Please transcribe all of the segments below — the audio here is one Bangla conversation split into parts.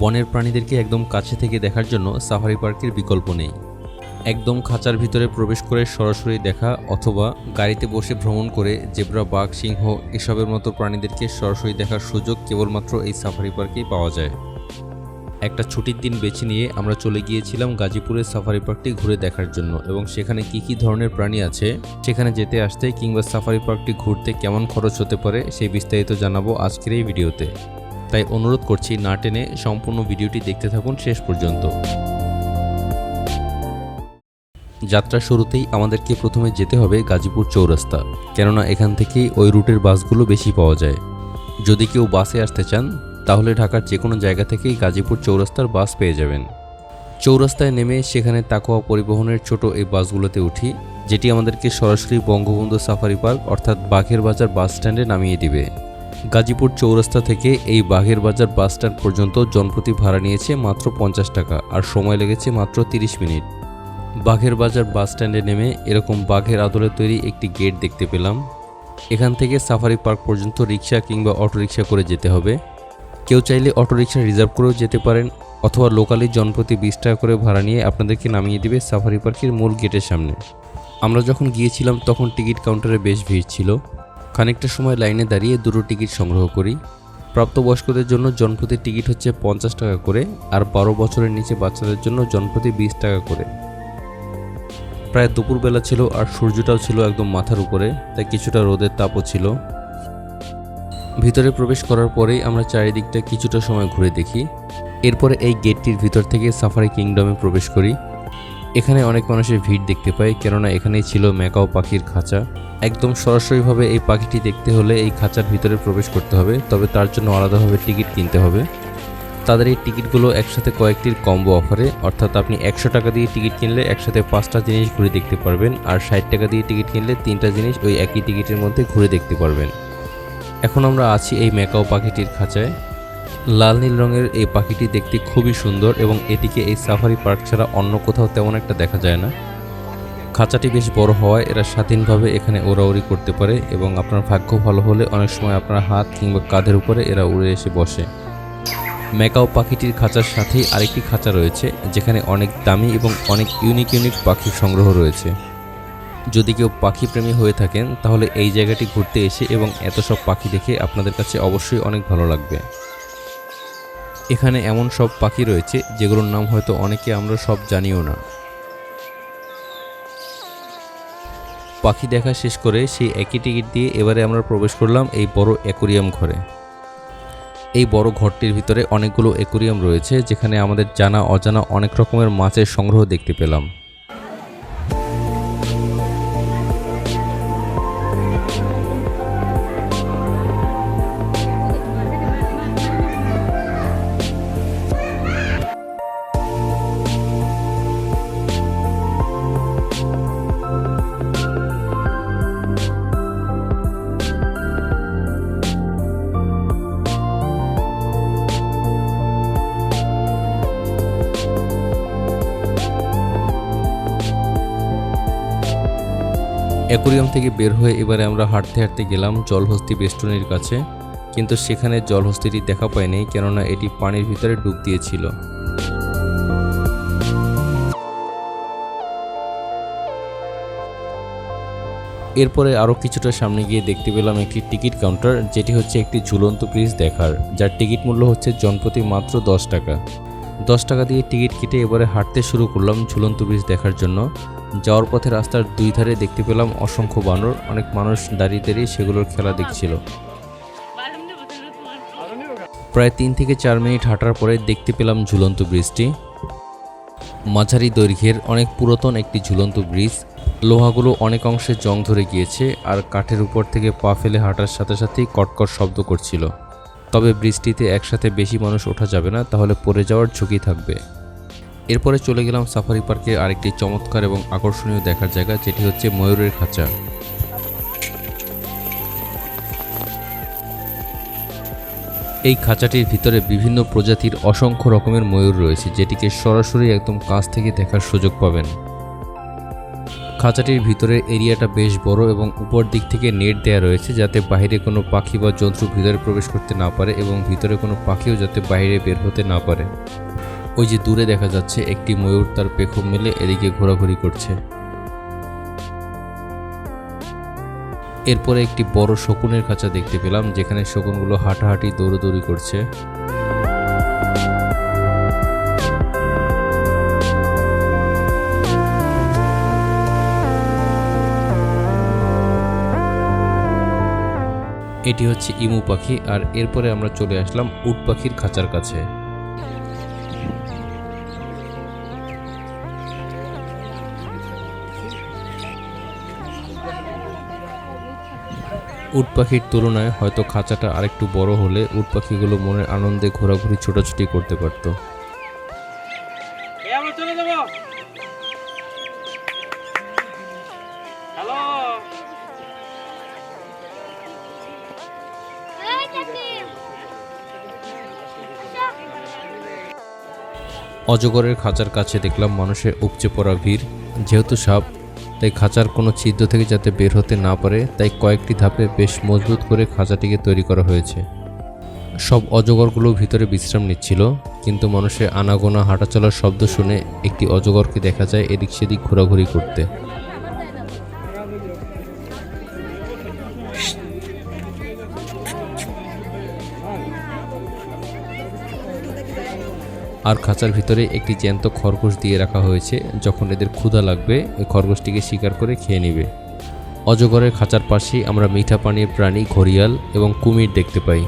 বনের প্রাণীদেরকে একদম কাছে থেকে দেখার জন্য সাফারি পার্কের বিকল্প নেই। একদম খাঁচার ভিতরে প্রবেশ করে সরাসরি দেখা অথবা গাড়িতে বসে ভ্রমণ করে জেব্রা, বাঘ, সিংহ এসবের মতো প্রাণীদেরকে সরাসরি দেখার সুযোগ কেবলমাত্র এই সাফারি পার্কেই পাওয়া যায়। একটা ছুটির দিন বেছে নিয়ে আমরা চলে গিয়েছিলাম গাজীপুরের সাফারি পার্কটি ঘুরে দেখার জন্য এবং সেখানে কি কি ধরনের প্রাণী আছে, সেখানে যেতে আসতে কিংবা সাফারি পার্কটি ঘুরতে কেমন খরচ হতে পারে, সেই বিস্তারিত জানাব আজকের এই ভিডিওতে। তাই অনুরোধ করছি না টেনে সম্পূর্ণ ভিডিওটি দেখতে থাকুন শেষ পর্যন্ত। যাত্রার শুরুতেই আমাদেরকে প্রথমে যেতে হবে গাজীপুর চৌরাস্তা, কেননা এখান থেকেই ওই রুটের বাসগুলো বেশি পাওয়া যায়। যদি কেউ বাসে আসতে চান, তাহলে ঢাকার যে কোনো জায়গা থেকেই গাজীপুর চৌরাস্তার বাস পেয়ে যাবেন। চৌরাস্তায় নেমে সেখানে তাকোয়া পরিবহনের ছোট এই বাসগুলোতে উঠি, যেটি আমাদেরকে সরাসরি বঙ্গবন্ধু সাফারি পার্ক অর্থাৎ বাঘের বাজার বাস স্ট্যান্ডে নামিয়ে দিবে। গাজীপুর চৌরাস্তা থেকে এই বাঘের বাজার বাস স্ট্যান্ড পর্যন্ত জনপ্রতি ভাড়া নিয়েছে মাত্র পঞ্চাশ টাকা আর সময় লেগেছে মাত্র তিরিশ মিনিট। বাঘের বাজার বাস স্ট্যান্ডে নেমে এরকম বাঘের আদলে তৈরি একটি গেট দেখতে পেলাম। এখান থেকে সাফারি পার্ক পর্যন্ত রিক্সা কিংবা অটোরিকশা করে যেতে হবে। কেউ চাইলে অটোরিকশা রিজার্ভ করেও যেতে পারেন অথবা লোকালি জনপ্রতি বিশ টাকা করে ভাড়া নিয়ে আপনাদেরকে নামিয়ে দিবে সাফারি পার্কের মূল গেটের সামনে। আমরা যখন গিয়েছিলাম তখন টিকিট কাউন্টারে বেশ ভিড় ছিল। খানিকটা সময় লাইনে দাঁড়িয়ে দুটো টিকিট সংগ্রহ করি। প্রাপ্তবয়স্কদের জন্য জনপ্রতি টিকিট হচ্ছে পঞ্চাশ টাকা করে আর বারো বছরের নিচে বাচ্চাদের জন্য জনপ্রতি বিশ টাকা করে। প্রায় দুপুরবেলা ছিল আর সূর্যটাও ছিল একদম মাথার উপরে, তাই কিছুটা রোদের তাপও ছিল। ভিতরে প্রবেশ করার পরেই আমরা চারিদিকটা কিছুটা সময় ঘুরে দেখি। এরপরে এই গেটটির ভিতর থেকে সাফারি কিংডমে প্রবেশ করি। এখানে অনেক মানুষের ভিড় দেখতে পাই, কেননা এখানেই ছিল ম্যাকাও পাখির খাঁচা। একদম সরাসরিভাবে এই পাখিটি দেখতে হলে এই খাঁচার ভিতরে প্রবেশ করতে হবে, তবে তার জন্য আলাদাভাবে টিকিট কিনতে হবে। তাদের এই টিকিটগুলো একসাথে কয়েকটির কম্বো অফারে, অর্থাৎ আপনি একশো টাকা দিয়ে টিকিট কিনলে একসাথে পাঁচটা জিনিস ঘুরে দেখতে পারবেন, আর ষাট টাকা দিয়ে টিকিট কিনলে তিনটা জিনিস ওই একই টিকিটের মধ্যে ঘুরে দেখতে পারবেন। এখন আমরা আছি এই ম্যাকাও পাখিটির খাঁচায়। লাল নীল রঙের এই পাখিটি দেখতে খুবই সুন্দর এবং এটিকে এই সাফারি পার্ক ছাড়া অন্য কোথাও তেমন একটা দেখা যায় না। খাঁচাটি বেশ বড় হওয়ায় এরা স্বাধীনভাবে এখানে ওড়াউড়ি করতে পারে এবং আপনার ভাগ্য ভালো হলে অনেক সময় আপনার হাত কিংবা কাঁধের উপরে এরা উড়ে এসে বসে। ম্যাকাও পাখিটির খাঁচার সাথেই আরেকটি খাঁচা রয়েছে, যেখানে অনেক দামি এবং অনেক ইউনিক ইউনিক পাখির সংগ্রহ রয়েছে। যদি কেউ পাখি প্রেমী হয়ে থাকেন, তাহলে এই জায়গাটি ঘুরতে এসে এবং এত সব পাখি দেখে আপনাদের কাছে অবশ্যই অনেক ভালো লাগবে। এখানে এমন সব পাখি রয়েছে, যেগুলোর নাম হয়তো অনেকে আমরা সব জানিও না। পাখি দেখা শেষ করে সেই একই টিকিট দিয়ে এবারে আমরা প্রবেশ করলাম এই বড় অ্যাকোরিয়াম ঘরে। এই বড় ঘরটির ভিতরে অনেকগুলো অ্যাকোরিয়াম রয়েছে, যেখানে আমাদের জানা অজানা অনেক রকমের মাছের সংগ্রহ দেখতে পেলাম। অ্যাকোরিয়াম থেকে বের হয়ে এবারে আমরা হাঁটতে হাঁটতে গেলাম জলহস্তি বেষ্টনীর কাছে। কিন্তু সেখানে জলহস্তিটি দেখা পাইনি কেননা এটি পানির ভিতরে ডুব দিয়েছিল। এরপরে আরও কিছুটা সামনে গিয়ে দেখতে পেলাম একটি টিকিট কাউন্টার, যেটি হচ্ছে একটি ঝুলন্ত ব্রিজ দেখার, যার টিকিট মূল্য হচ্ছে জনপ্রতি মাত্র দশ টাকা। দশ টাকা দিয়ে টিকিট কেটে এবারে হাঁটতে শুরু করলাম ঝুলন্ত ব্রিজ দেখার জন্য। যাওয়ার পথে রাস্তার দুই ধারে দেখতে পেলাম অসংখ্য বানর। অনেক মানুষ দাঁড়িয়ে দাঁড়িয়ে সেগুলোর খেলা দেখছিল। প্রায় তিন থেকে চার মিনিট হাঁটার পরে দেখতে পেলাম ঝুলন্ত ব্রিজটি। মাঝারি দৈর্ঘ্যের অনেক পুরাতন একটি ঝুলন্ত ব্রিজ। লোহাগুলো অনেক অংশে জং ধরে গিয়েছে আর কাঠের উপর থেকে পা ফেলে হাঁটার সাথে সাথেই কটকট শব্দ করছিল। তবে ব্রিজটিতে একসাথে বেশি মানুষ ওঠা যাবে না, তাহলে পড়ে যাওয়ার ঝুঁকি থাকবে। এরপরে চলে গেলাম সাফারি পার্কে আরেকটি চমৎকার এবং আকর্ষণীয় দেখার জায়গা, যেটি হচ্ছে ময়ূরের খাঁচা। এই খাঁচাটির ভিতরে বিভিন্ন প্রজাতির অসংখ্য রকমের ময়ূর রয়েছে, যেটিকে সরাসরি একদম কাছ থেকে দেখার সুযোগ পাবেন। খাঁচাটির ভিতরের এরিয়াটা বেশ বড় এবং উপর দিক থেকে নেট দেয়া রয়েছে, যাতে বাইরে কোনো পাখি বা জন্তু ভিতরে প্রবেশ করতে না পারে এবং ভিতরে কোনো পাখিও যাতে বাইরে বের হতে না পারে। ওই যে দূরে দেখা যাচ্ছে, একটি ময়ূর তার পেখম মেলে এদিকে ঘোরাঘুরি করছে। এরপরে একটি বড় শকুনের খাঁচা দেখতে পেলাম, যেখানে শকুনগুলো হাঁটাহাঁটি, দৌড়দৌড়ি করছে। এটি হচ্ছে ইমু পাখি, আর এরপরে আমরা চলে আসলাম উট পাখির খাঁচার কাছে। উট পাখির তুলনায় হয়তো খাঁচাটা আরেকটু বড় হলে উট পাখিগুলো মনের আনন্দে ঘোরাঘুরি ছোটাছুটি করতে পারতো। অজগরের খাঁচার কাছে দেখলাম মানুষের উপচে পড়া ভিড়। যেহেতু সাপ তাই খাঁচার কোনো ছিদ্র থেকে যাতে বের হতে না পারে, তাই কয়েকটি ধাপে বেশ মজবুত করে খাঁচাটিকে তৈরি করা হয়েছে। সব অজগরগুলো ভিতরে বিশ্রাম নিচ্ছিল, কিন্তু মানুষের আনাগোনা হাঁটাচলার শব্দ শুনে একটি অজগরকে দেখা যায় এদিক সেদিক ঘোরাঘুরি করতে। আর খাঁচার ভিতরে একটি জ্যান্ত খরগোশ দিয়ে রাখা হয়েছে, যখন এদের ক্ষুধা লাগবে ওই খরগোশটিকে শিকার করে খেয়ে নেবে। অজগরের খাঁচার পাশেই আমরা মিঠা পানির প্রাণী ঘড়িয়াল এবং কুমির দেখতে পাই।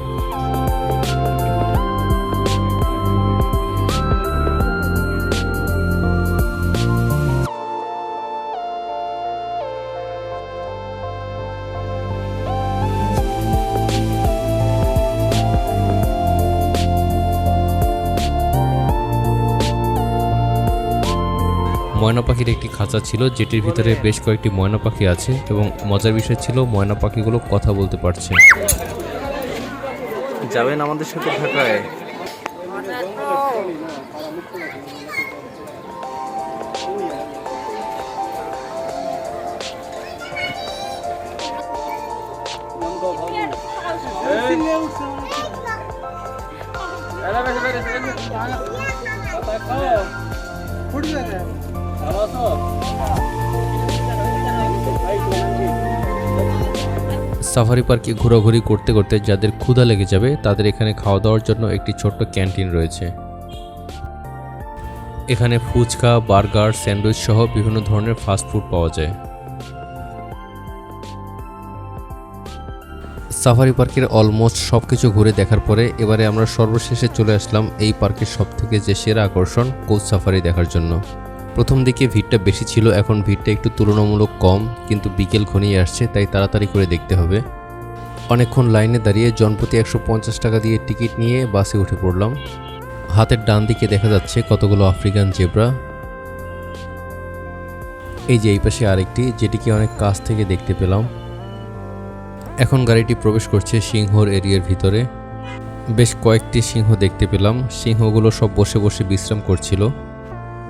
ময়না পাখির একটি খাঁচা ছিল যেটির ভিতরে বেশ কয়েকটি ময়না পাখি আছে এবং মজার বিষয় ছিল ময়না পাখিগুলো কথা বলতে পারছে। যাবেন আমাদের সাথে ঢাকায়? এলা সাফারি পার্কে ঘোরাঘুরি করতে করতে যাদের ক্ষুধা লেগে যাবে, তাদের এখানে খাওয়া দাওয়ার জন্য একটি ছোট্ট ক্যান্টিন রয়েছে। এখানে ফুচকা, বার্গার, স্যান্ডউইচ সহ বিভিন্ন ধরনের ফাস্ট ফুড পাওয়া যায়। সাফারি পার্কের অলমোস্ট সব কিছু ঘুরে দেখার পরে এবারে আমরা সর্বশেষে চলে আসলাম এই পার্কের সব থেকে যে সেরা আকর্ষণ কোচ সাফারি দেখার জন্য। প্রথম দিকে ভিড়টা বেশি ছিল, এখন ভিড়টা একটু তুলনামূলক কম, কিন্তু বিকেল ঘনিয়ে আসছে, তাই তাড়াতাড়ি করে দেখতে হবে। অনেকক্ষণ লাইনে দাঁড়িয়ে জনপ্রতি একশো পঞ্চাশ টাকা দিয়ে টিকিট নিয়ে বাসে উঠে পড়লাম। হাতের ডান দিকে দেখা যাচ্ছে কতগুলো আফ্রিকান জেব্রা। এই যে এই পাশে আরেকটি, যেটিকে অনেক কাছ থেকে দেখতে পেলাম। এখন গাড়িটি প্রবেশ করছে সিংহর এরিয়ার ভিতরে। বেশ কয়েকটি সিংহ দেখতে পেলাম। সিংহগুলো সব বসে বসে বিশ্রাম করছিল।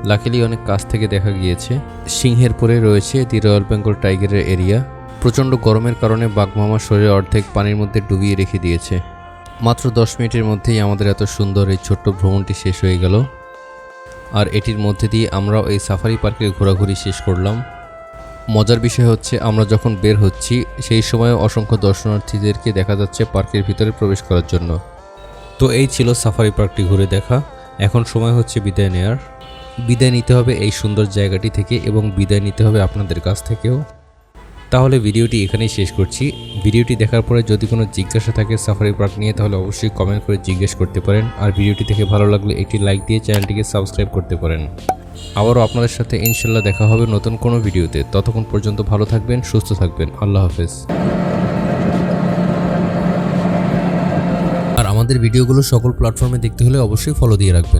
লাকিলি অনেক কাছ থেকে দেখা গিয়েছে। সিংহের পরে রয়েছে দি রয়্যাল বেঙ্গল টাইগারের এরিয়া। প্রচণ্ড গরমের কারণে বাঘমামার শরীরে অর্ধেক পানির মধ্যে ডুবিয়ে রেখে দিয়েছে। মাত্র দশ মিনিটের মধ্যেই আমাদের এত সুন্দর এই ছোট্ট ভ্রমণটি শেষ হয়ে গেল। আর এটির মধ্যে দিয়ে আমরাও এই সাফারি পার্কে ঘোরাঘুরি শেষ করলাম। মজার বিষয় হচ্ছে, আমরা যখন বের হচ্ছি, সেই সময় অসংখ্য দর্শনার্থীদেরকে দেখা যাচ্ছে পার্কের ভিতরে প্রবেশ করার জন্য। তো এই ছিল সাফারি পার্কটি ঘুরে দেখা। এখন সময় হচ্ছে বিদায় নেয়ার। বিদায় নিতে হবে এই সুন্দর জায়গাটি থেকে এবং বিদায় নিতে হবে আপনাদের কাছ থেকেও। তাহলে ভিডিওটি এখানেই শেষ করছি। ভিডিওটি দেখার পরে যদি কোনো জিজ্ঞাসা থাকে সাফারি পার্ক নিয়ে, তাহলে অবশ্যই কমেন্ট করে জিজ্ঞেস করতে পারেন। আর ভিডিওটি থেকে ভালো লাগলে একটি লাইক দিয়ে চ্যানেলটিকে সাবস্ক্রাইব করতে পারেন। আবারও আপনাদের সাথে ইনশাল্লাহ দেখা হবে নতুন কোনো ভিডিওতে। ততক্ষণ পর্যন্ত ভালো থাকবেন, সুস্থ থাকবেন। আল্লাহ হাফেজ। আর আমাদের ভিডিওগুলো সকল প্ল্যাটফর্মে দেখতে হলে অবশ্যই ফলো দিয়ে রাখবেন।